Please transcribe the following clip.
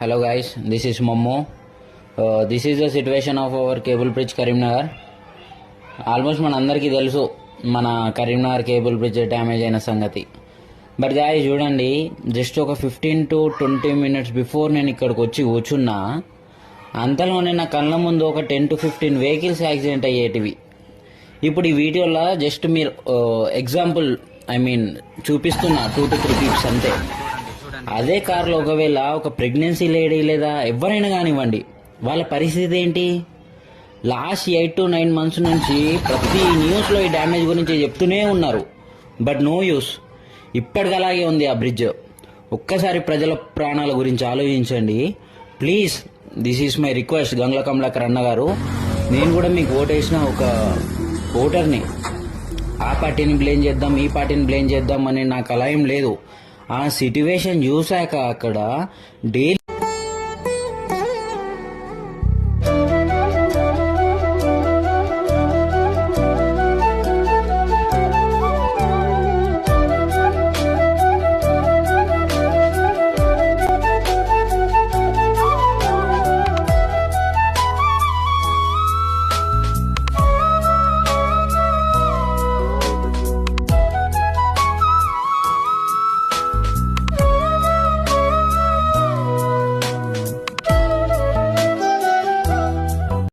Hello guys, this is Momo. Uh, this is the situation of our cable bridge Karimnagar almost మన అందరికీ తెలుసు మన Karimnagar cable bridge damage అయిన సంగతి. But గాయ చూడండి జస్ట్ ఒక fifteen to twenty minutes before నేను ఇక్కడికి వచ్చి కూర్చున్నా అంతలోనే నా కళ్ళ ముందు ఒక ten to fifteen vehicles accident అయ్యేటివి. ఇప్పుడు ఈ వీడియోలో జస్ట్ మీరు ఎగ్జాంపుల్ ఐ మీన్ చూపిస్తున్నా టూ టు త్రీ టిప్స్ అంతే. అదే కార్లో ఒకవేళ ఒక ప్రెగ్నెన్సీ లేడీ లేదా ఎవరైనా కానివ్వండి వాళ్ళ పరిస్థితి ఏంటి? Last eight to nine months నుంచి ప్రతి న్యూస్లో ఈ డ్యామేజ్ గురించి చెప్తూనే ఉన్నారు. But no use. ఇప్పటికలాగే ఉంది ఆ బ్రిడ్జ్. ఒక్కసారి ప్రజల ప్రాణాల గురించి ఆలోచించండి. Please this is my request Gangula Kamalakar అన్న గారు. నేను కూడా మీకు ఓటేసిన ఒక ఓటర్ని. ఆ పార్టీని బ్లేమ్ చేద్దాం ఈ పార్టీని బ్లేమ్ చేద్దాం అని నాకు అలా ఏం లేదు. ఆ సిట్యువేషన్ చూశాక అక్కడ డైలీ